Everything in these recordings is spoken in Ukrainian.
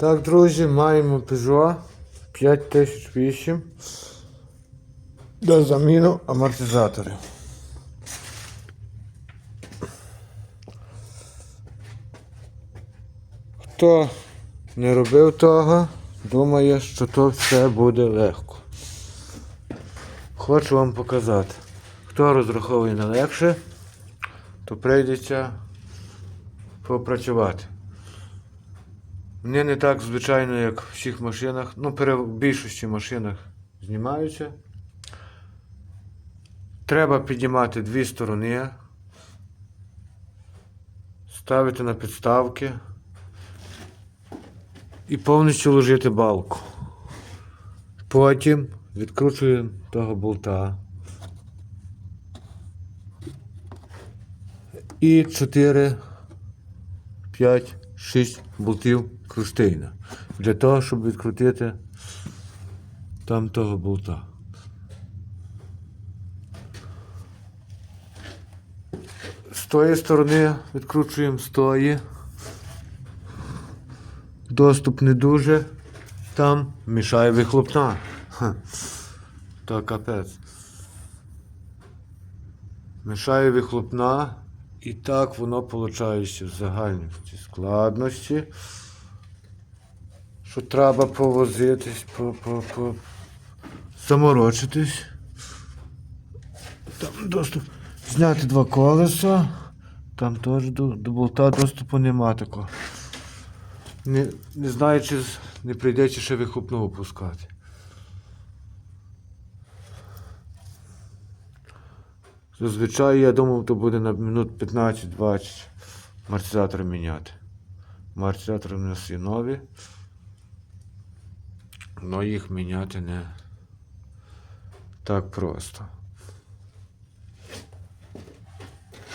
Так, друзі, маємо Peugeot 5008 до заміну амортизаторів. Хто не робив того, думає, що то все буде легко. Хочу вам показати. Хто розраховує на легше, то прийдеться попрацювати. Вони не так, звичайно, як в всіх машинах. Ну, в більшості машинах знімаються. Треба підіймати дві сторони, ставити на підставки і повністю ложити балку. Потім відкручуємо того болта. І 4, 5, 6 болтів кронштейна. Для того, щоб відкрутити там того болта. З тої сторони відкручуємо з тої. Доступ не дуже. Там мішає вихлопна. Ха. То капець. Мішає вихлопна. І так воно виходить в загальності складності. Що треба повозитись, по, по, по, заморочитись. Там доступ. Зняти два колеса. Там теж до, до болта доступу нема такого. Не, не знаю, чи не прийдеться ще вихлопну опускати. Зазвичай я думав, то буде на минут 15-20 амортизатор міняти. Амортизатори у нас є нові. але їх міняти не так просто.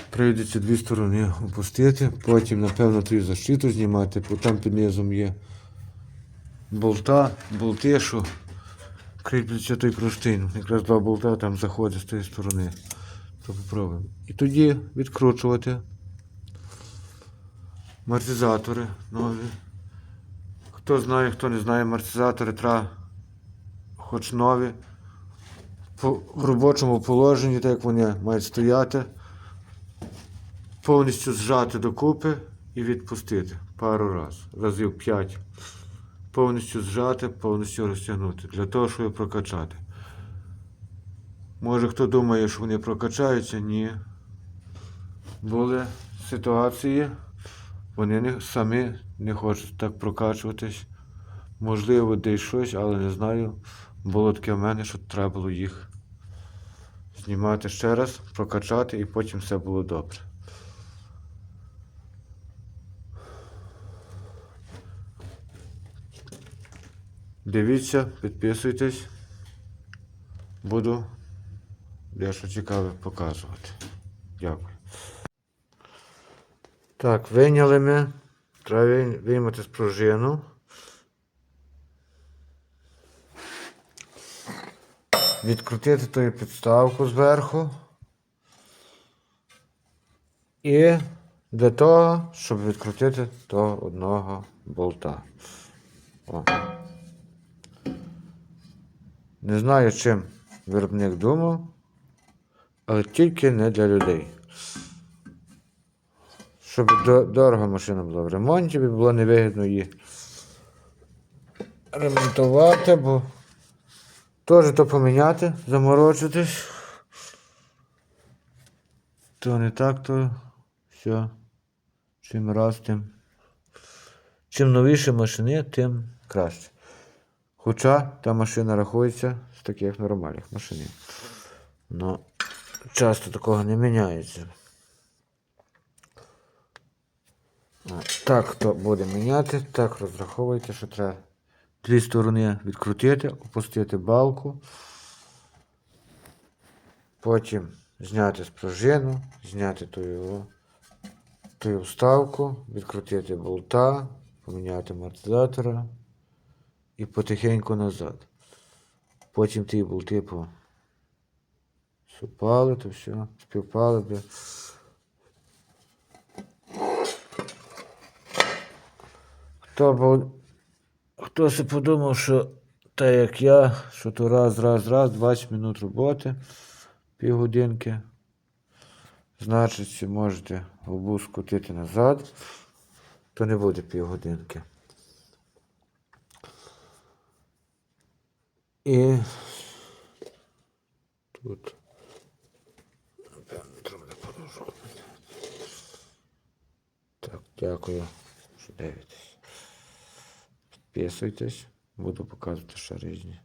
Прийдеться дві сторони опустити, потім, напевно, ту защиту знімати, бо там під низом є болта, болти, що кріпляться той кронштейн. Якраз два болта там заходять з тієї сторони. Попробуємо. І тоді відкручувати амортизатори нові. Хто знає, хто не знає, амортизатори треба хоч нові. В робочому положенні, так як вони мають стояти, повністю зжати докупи і відпустити пару разів, разів 5. Повністю зжати, повністю розтягнути. Для того, щоб прокачати. Може хто думає, що вони прокачаються? Ні. Були ситуації, вони не, самі не хочуть так прокачуватись. Можливо, десь щось, але не знаю. Було таке в мене, що треба було їх знімати ще раз, прокачати і потім все було добре. Дивіться, підписуйтесь. Буду дещо цікаве показувати. Дякую. Так, вийняли ми. Треба вий- виймати спружину. Відкрутити ту підставку зверху. І для того, щоб відкрутити того одного болта. О. Не знаю, чим виробник думав, але тільки не для людей. Щоб до- дорого машина була в ремонті, було невигідно її ремонтувати, бо теж то поміняти, заморочитись. То не так, то все. Чим раз, тим. Чим новіші машини, тим краще. Хоча та машина рахується з таких нормальних машин. Но часто такого не міняється. Так то буде міняти, так розраховуйте, що треба дві сторони відкрутити, опустити балку, потім зняти спружину, зняти ту його, ту вставку, відкрутити болта, поміняти амортизатора і потихеньку назад. Потім ті болти по супали, то все, співпали би. Хто був хтось і подумав, що так як я, що то раз, раз, раз, 20 минут роботи, півгодинки. Значить, можете обу скотити назад, то не буде півгодинки. І тут. Напевно, треба положу. Так, дякую, що дивитесь. Підписуйтесь, буду показувати ще різні.